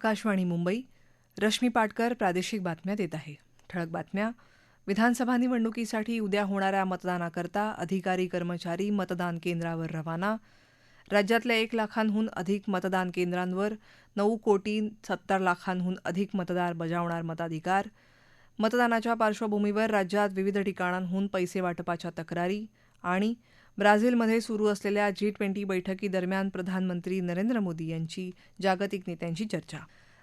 आकाशवाणी मुंबई रश्मी पाटकर प्रादेशिक बातम्या देत आहे. ठळक बातम्या. विधानसभा निवडणुकीसाठी उद्या होणाऱ्या मतदानाकरता अधिकारी कर्मचारी मतदान केंद्रावर रवाना. राज्यातल्या एक लाखांहून अधिक मतदान केंद्रांवर नऊ कोटी सत्तर लाखांहून अधिक मतदार बजावणार मताधिकार. मतदानाच्या पार्श्वभूमीवर राज्यात विविध ठिकाणांहून पैसे वाटपाच्या तक्रारी आणि ब्राझीलमध्ये सुरू असलेल्या जी ट्वेंटी बैठकीदरम्यान प्रधानमंत्री नरेंद्र मोदी यांची जागतिक नेत्यांशी चर्चा.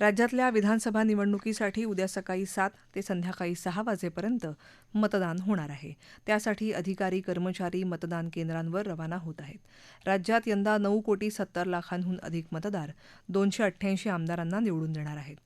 राज्यातल्या विधानसभा निवडणुकीसाठी उद्या सकाळी सात ते संध्याकाळी सहा वाजेपर्यंत मतदान होणार आहे. त्यासाठी अधिकारी कर्मचारी मतदान केंद्रांवर रवाना होत आहेत. राज्यात यंदा नऊ कोटी सत्तर लाखांहून अधिक मतदार दोनशे अठ्ठ्याऐंशी आमदारांना निवडून देणार आहेत.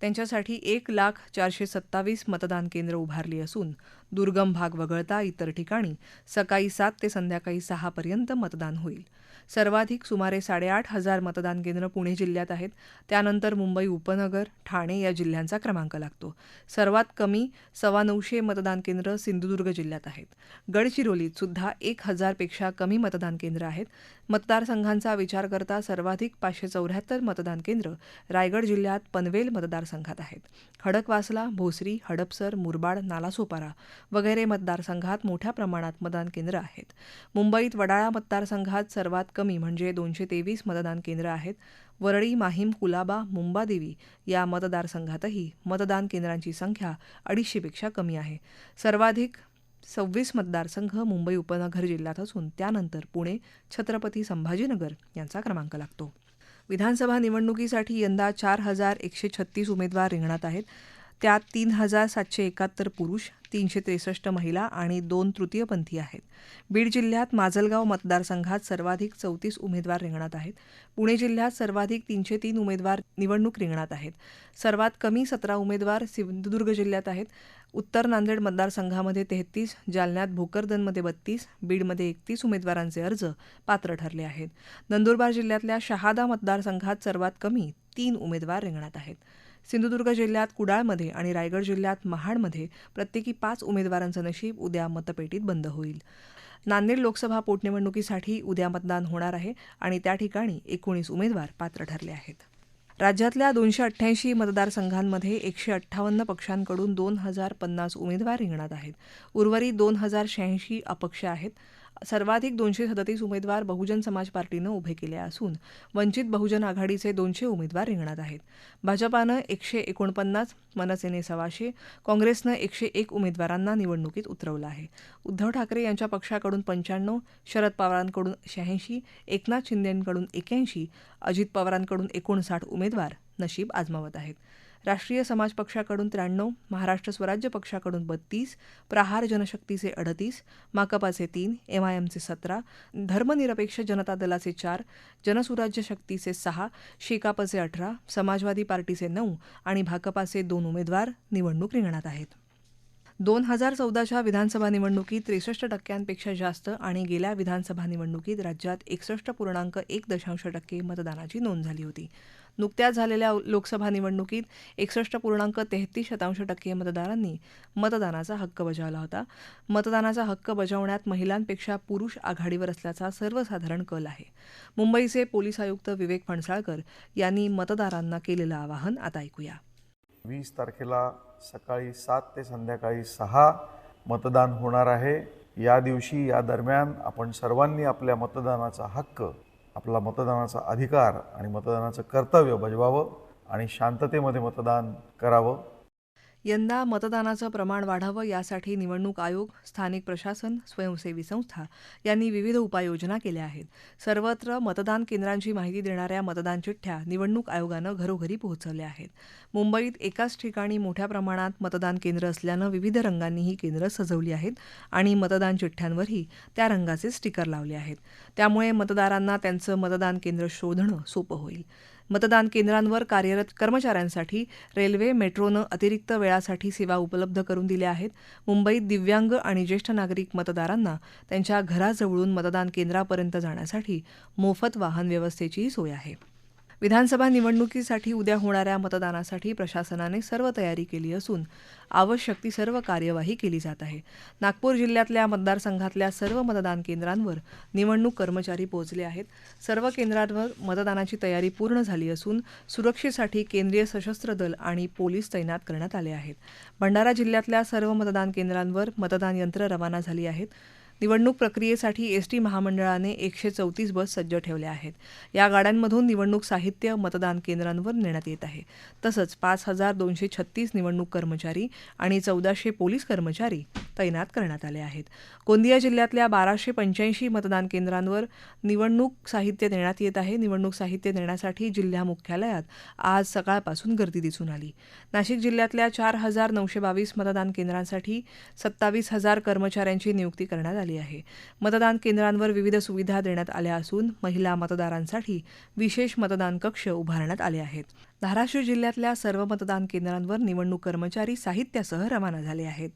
त्यांच्यासाठी एक लाख चारशे सत्तावीस मतदान केंद्र उभारली असून दुर्गम भाग वगळता इतर ठिकाणी सकाळी सात ते संध्याकाळी सहापर्यंत मतदान होईल. सर्वाधिक सुमारे साडेआठ हजार मतदान केंद्र पुणे जिल्ह्यात आहेत. त्यानंतर मुंबई उपनगर ठाणे या जिल्ह्यांचा क्रमांक लागतो. सर्वात कमी सव्वा नऊशे मतदान केंद्र सिंधुदुर्ग जिल्ह्यात आहेत. गडचिरोलीत सुद्धा एक हजारपेक्षा कमी मतदान केंद्र आहेत. मतदारसंघांचा विचार करता सर्वाधिक पाचशे चौऱ्याहत्तर मतदान केंद्र रायगड जिल्ह्यात पनवेल मतदारसंघात आहेत. खडकवासला भोसरी हडपसर मुरबाड नालासोपारा वगैरे मतदारसंघात मोठ्या प्रमाणात मतदान केंद्र आहेत. मुंबईत वडाळा मतदारसंघात सर्वात कमी म्हणजे दोनशे तेवीस मतदान केंद्र आहेत. वरळी माहीम कुलाबा मुंबादेवी या मतदारसंघातही मतदान केंद्रांची संख्या अडीचशेपेक्षा कमी आहे. सर्वाधिक सव्वीस मतदारसंघ मुंबई उपनगर जिल्ह्यात असून त्यानंतर पुणे छत्रपती संभाजीनगर यांचा क्रमांक लागतो. विधानसभा निवडणुकीसाठी यंदा चार हजार एकशे छत्तीस उमेदवार रिंगणात आहेत. त्यात तीन हजार सातशे एकाहत्तर पुरुष तीनशे त्रेसष्ट महिला आणि दोन तृतीयपंथी आहेत. बीड जिल्ह्यात माजलगाव मतदारसंघात सर्वाधिक चौतीस उमेदवार रिंगणात आहेत. पुणे जिल्ह्यात सर्वाधिक तीनशे तीन उमेदवार निवडणूक रिंगणात आहेत. सर्वात कमी सतरा उमेदवार सिंधुदुर्ग जिल्ह्यात आहेत. उत्तर नांदेड मतदारसंघामध्ये तेहतीस जालन्यात भोकरदनमध्ये बत्तीस बीडमध्ये एकतीस उमेदवारांचे अर्ज पात्र ठरले आहेत. नंदुरबार जिल्ह्यातल्या शहादा मतदारसंघात सर्वात कमी तीन उमेदवार रिंगणात आहेत. सिंधुदुर्ग जिल्ह्यात कुडाळमध्ये आणि रायगड जिल्ह्यात महाडमध्ये प्रत्येकी पाच उमेदवारांचं नशीब उद्या मतपेटीत बंद होईल. नांदेड लोकसभा पोटनिवडणुकीसाठी उद्या मतदान होणार आहे आणि त्या ठिकाणी एकोणीस उमेदवार पात्र ठरले आहेत. राज्यातल्या दोनशे अठ्ठ्याऐंशी मतदारसंघांमध्ये एकशे अठ्ठावन्न पक्षांकडून दोन हजार पन्नास उमेदवार रिंगणात आहेत. उर्वरित दोन हजार शहाऐंशी अपक्ष आहेत. सर्वाधिक दोनशे सदतीस उमेदवार बहुजन समाज पार्टीनं उभे केले असून वंचित बहुजन आघाडीचे दोनशे उमेदवार रिंगणात आहेत. भाजपानं एकशे एकोणपन्नास मनसेने सव्वाशे काँग्रेसनं एकशे एक उमेदवारांना निवडणुकीत उतरवलं आहे. उद्धव ठाकरे यांच्या पक्षाकडून पंच्याण्णव शरद पवारांकडून शहाऐंशी एकनाथ शिंदेकडून एक्याऐंशी अजित पवारांकडून एकोणसाठ उमेदवार नशीब आजमावत आहेत. राष्ट्रीय समाज पक्षाकडून त्र्याण्णव महाराष्ट्र स्वराज्य पक्षाकडून बत्तीस प्रहार जनशक्तीचे अडतीस माकपाचे तीन एमआयएमचे सतरा धर्मनिरपेक्ष जनता दलाचे चार जनसुराज्य शक्तीचे सहा शेकापचे अठरा समाजवादी पार्टीचे नऊ आणि भाकपाचे दोन उमेदवार निवडणूक रिंगणात आहेत. दोन हजार चौदाच्या विधानसभा निवडणुकीत त्रेसष्ट टक्क्यांपेक्षा जास्त आणि गेल्या विधानसभा निवडणुकीत राज्यात एकसष्ट पूर्णांक एक दशांश टक्के मतदानाची नोंद झाली होती. नुकत्याच झालेल्या लोकसभा निवडणुकीत एकसष्ट पूर्णांक तेहतीस शतांश टक्के मतदारांनी मतदानाचा हक्क बजावला होता. मतदानाचा हक्क बजावण्यात महिलांपेक्षा पुरुष आघाडीवर असल्याचा सर्वसाधारण कल आहे. मुंबईचे पोलीस आयुक्त विवेक फणसाळकर यांनी मतदारांना केलेलं आवाहन आता ऐकूया. वीस तारखेला सकाळी सात ते संध्याकाळी सहा मतदान होणार आहे. या दिवशी या दरम्यान आपण सर्वांनी आपल्या मतदानाचा हक्क आपला मतदानाचा अधिकार आणि मतदानाचं कर्तव्य बजवावं आणि शांततेमध्ये मतदान करावं. यंदा मतदानाचं प्रमाण वाढावं यासाठी निवडणूक आयोग स्थानिक प्रशासन स्वयंसेवी संस्था यांनी विविध उपाययोजना केल्या आहेत. सर्वत्र मतदान केंद्रांची माहिती देणाऱ्या मतदान चिठ्ठ्या निवडणूक आयोगानं घरोघरी पोहोचवल्या आहेत. मुंबईत एकाच ठिकाणी मोठ्या प्रमाणात मतदान केंद्र असल्यानं विविध रंगांनी ही केंद्र सजवली आहेत आणि मतदान चिठ्ठ्यांवरही त्या रंगाचे स्टिकर लावले आहेत. त्यामुळे मतदारांना त्यांचं मतदान केंद्र शोधणं सोपं होईल. मतदान केंद्रांवर कार्यरत कर्मचाऱ्यांसाठी रेल्वे मेट्रोनं अतिरिक्त वेळासाठी सेवा उपलब्ध करून दिल्या आहेत. मुंबईत दिव्यांग आणि ज्येष्ठ नागरिक मतदारांना त्यांच्या घराजवळून मतदान केंद्रापर्यंत जाण्यासाठी मोफत वाहन व्यवस्थेचीही सोय आहे. विधानसभा निवडणुकीसाठी उद्या होणाऱ्या मतदानासाठी प्रशासनाने सर्व तयारी केली असून आवश्यक ती सर्व कार्यवाही केली जात आहे. नागपूर जिल्ह्यातल्या मतदारसंघातल्या सर्व मतदान केंद्रांवर निवडणूक कर्मचारी पोहोचले आहेत. सर्व केंद्रांवर मतदानाची तयारी पूर्ण झाली असून सुरक्षेसाठी केंद्रीय सशस्त्र दल आणि पोलीस तैनात करण्यात आले आहेत. भंडारा जिल्ह्यातल्या सर्व मतदान केंद्रांवर मतदान यंत्र रवाना झाली आहेत. निवडणूक प्रक्रियेसाठी एस टी महामंडळाने एकशे चौतीस बस सज्ज ठेवल्या आहेत. या गाड्यांमधून निवडणूक साहित्य मतदान केंद्रांवर नेण्यात येत आहे. तसंच पाच हजार दोनशे छत्तीस निवडणूक कर्मचारी आणि चौदाशे पोलीस कर्मचारी तैनात करण्यात आले आहेत. गोंदिया जिल्ह्यातल्या बाराशे पंच्याऐंशी मतदान केंद्रांवर निवडणूक साहित्य देण्यात येत आहे. निवडणूक साहित्य देण्यासाठी जिल्हा मुख्यालयात आज सकाळपासून गर्दी दिसून आली. नाशिक जिल्ह्यातल्या चार हजार नऊशे बावीस मतदान केंद्रांसाठी सत्तावीस हजार कर्मचाऱ्यांची नियुक्ती करण्यात आली आहे. मतदान केंद्रांवर विविध सुविधा देण्यात आल्या असून महिला मतदारांसाठी विशेष मतदान कक्ष उभारण्यात आले आहेत. धाराशिव जिल्ह्यातल्या सर्व मतदान केंद्रांवर निवडणूक कर्मचारी साहित्यासह रवाना झाले आहेत.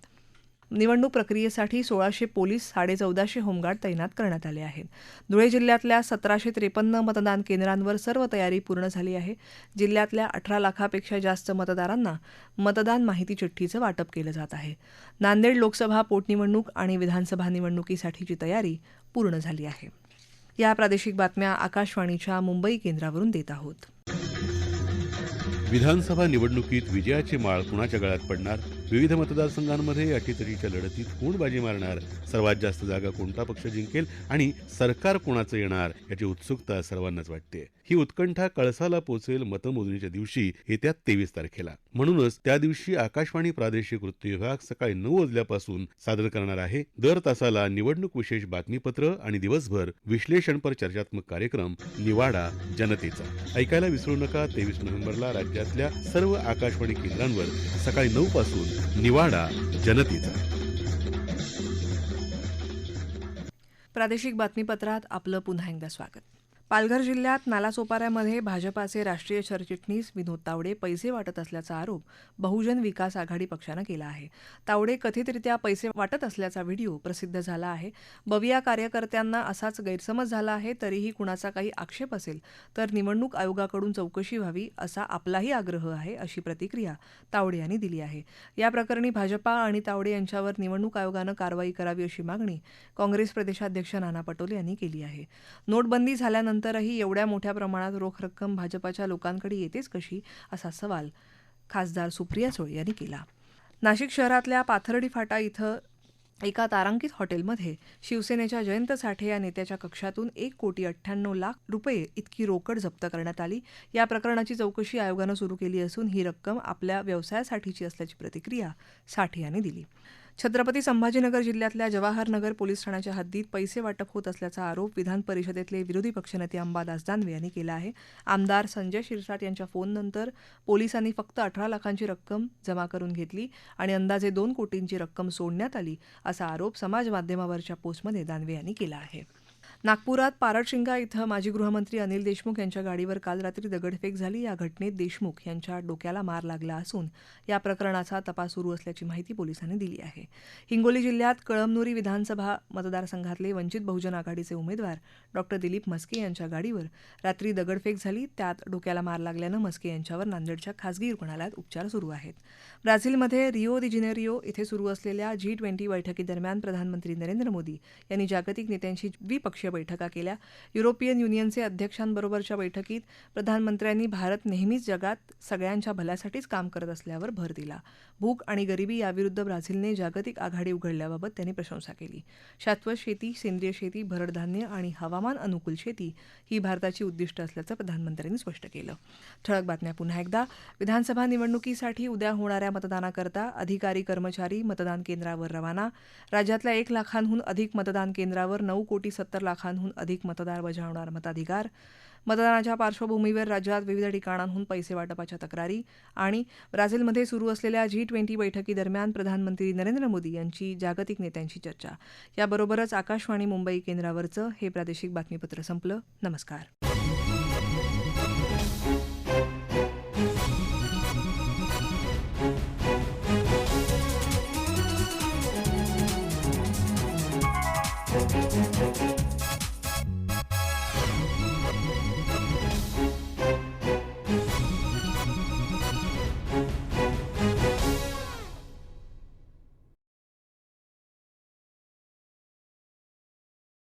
निवडणूक प्रक्रियेसाठी सोळाशे पोलीस साडेचौदाशे होमगार्ड तैनात करण्यात आले आहेत. धुळे जिल्ह्यातल्या सतराशे त्रेपन्न मतदान केंद्रांवर सर्व तयारी पूर्ण झाली आहे. जिल्ह्यातल्या अठरा लाखापेक्षा जास्त मतदारांना मतदान माहिती चिठ्ठीचं वाटप केलं जात आहे. नांदेड लोकसभा पोटनिवडणूक आणि विधानसभा निवडणुकीसाठीची तयारी पूर्ण झाली आहे. या प्रादेशिक बातम्या आकाशवाणीच्या मुंबई केंद्रावरून देत आहोत. विधानसभा निवडणुकीत विजयाची माळ कुणाच्या गळ्यात पडणार? विविध मतदारसंघांमध्ये अटीतटीच्या लढतीत कोण बाजी मारणार? सर्वात जास्त जागा कोणता पक्ष जिंकेल? आणि सरकार कोणाचं येणार? याची उत्सुकता सर्वांनाच वाटते. ही उत्कंठा कळसाला पोचेल मतमोजणीच्या दिवशी येत्या तेवीस तारखेला. म्हणूनच त्या दिवशी आकाशवाणी प्रादेशिक वृत्त विभाग सकाळी नऊ वाजल्यापासून सादर करणार आहे दर तासाला निवडणूक विशेष बातमीपत्र आणि दिवसभर विश्लेषणपर चर्चात्मक कार्यक्रम निवाडा जनतेचा. ऐकायला विसरू नका तेवीस नोव्हेंबरला राज्यातल्या सर्व आकाशवाणी केंद्रांवर सकाळी नऊ पासून निवाडा जनतेचा. प्रादेशिक बातमीपत्रात आपलं पुन्हा एकदा स्वागत. पालघर जिल्ह्यात नालासोपाऱ्यामध्ये भाजपाचे राष्ट्रीय सरचिटणीस विनोद तावडे पैसे वाटत असल्याचा आरोप बहुजन विकास आघाडी पक्षानं केला आहे. तावडे कथितरित्या पैसे वाटत असल्याचा व्हिडिओ प्रसिद्ध झाला आहे. बविया कार्यकर्त्यांना असाच गैरसमज झाला आहे तरीही कुणाचा काही आक्षेप असेल तर निवडणूक आयोगाकडून चौकशी व्हावी असा आपलाही आग्रह आहे अशी प्रतिक्रिया तावडे यांनी दिली आहे. या प्रकरणी भाजपा आणि तावडे यांच्यावर निवडणूक आयोगानं कारवाई करावी अशी मागणी काँग्रेस प्रदेशाध्यक्ष नाना पटोले यांनी केली आहे. नोटबंदी झाल्यानंतर झाल्यानंतरही एवढ्या मोठ्या प्रमाणात रोख रक्कम भाजपाच्या लोकांकडे येतेच कशी? असा सवाल खासदार सुप्रिया सुळे यांनी केला. नाशिक शहरातल्या पाथर्डी फाटा इथं एका तारांकित हॉटेलमध्ये शिवसेनेच्या जयंत साठे या नेत्याच्या कक्षातून एक कोटी अठ्ठ्याण्णव लाख रुपये इतकी रोकड जप्त करण्यात आली. या प्रकरणाची चौकशी आयोगानं सुरू केली असून ही रक्कम आपल्या व्यवसायासाठीची असल्याची प्रतिक्रिया साठे यांनी दिली. छत्रपती संभाजीनगर जिल्ह्यातल्या जवाहरनगर पोलीस ठाण्याच्या हद्दीत पैसे वाटप होत असल्याचा आरोप विधान परिषदेतले विरोधी पक्षनेते अंबादास दानवे यांनी केला आहे. आमदार संजय शिरसाट यांच्या फोननंतर पोलिसांनी फक्त अठरा लाखांची रक्कम जमा करून घेतली आणि अंदाजे दोन कोटींची रक्कम सोडण्यात आली असा आरोप समाज माध्यमावरच्या पोस्टमध्ये दानवे यांनी केला आहे. नागपुरात पारडशिंगा इथं माजी गृहमंत्री अनिल देशमुख यांच्या गाडीवर काल रात्री दगडफेक झाली. या घटनेत देशमुख यांच्या डोक्याला मार लागला असून या प्रकरणाचा तपास सुरू असल्याची माहिती पोलिसांनी दिली आहे. हिंगोली जिल्ह्यात कळमनुरी विधानसभा मतदारसंघातले वंचित बहुजन आघाडीचे उमेदवार डॉक्टर दिलीप म्हस्के यांच्या गाडीवर रात्री दगडफेक झाली. त्यात डोक्याला मार लागल्यानं म्हस्के यांच्यावर नांदेडच्या खासगी रुग्णालयात उपचार सुरू आहेत. ब्राझीलमध्ये रिओ दिजिनेरिओ इथे सुरू असलेल्या जी ट्वेंटी बैठकीदरम्यान प्रधानमंत्री नरेंद्र मोदी यांनी जागतिक नेत्यांशी द्विपक्षीय बैठका केल्या. युरोपियन युनियनचे अध्यक्षांबरोबरच्या बैठकीत प्रधानमंत्र्यांनी भारत नेहमीच जगात सगळ्यांच्या भल्यासाठीच काम करत असल्यावर भर दिला. भूक आणि गरिबी याविरुद्ध ब्राझीलने जागतिक आघाडी उघडल्याबाबत त्यांनी प्रशंसा केली. शाश्वत शेती सेंद्रिय शेती भरडधान्य आणि हवामान अनुकूल शेती ही भारताची उद्दिष्ट असल्याचं प्रधानमंत्र्यांनी स्पष्ट केलं. ठळक बातम्या पुन्हा एकदा. विधानसभा निवडणुकीसाठी उद्या होणाऱ्या मतदानाकरता अधिकारी कर्मचारी मतदान केंद्रावर रवाना. राज्यातल्या एक लाखांहून अधिक मतदान केंद्रावर नऊ कोटी सत्तर लाख लाखांहून अधिक मतदार बजावणार मताधिकार. मतदानाच्या पार्श्वभूमीवर राज्यात विविध ठिकाणांहून पैसे वाटपाच्या तक्रारी आणि ब्राझीलमध्ये सुरू असलेल्या जी ट्वेंटी बैठकीदरम्यान प्रधानमंत्री नरेंद्र मोदी यांची जागतिक नेत्यांशी चर्चा. याबरोबरच आकाशवाणी मुंबई केंद्रावरचं हे प्रादेशिक बातमीपत्र संपलं. नमस्कार.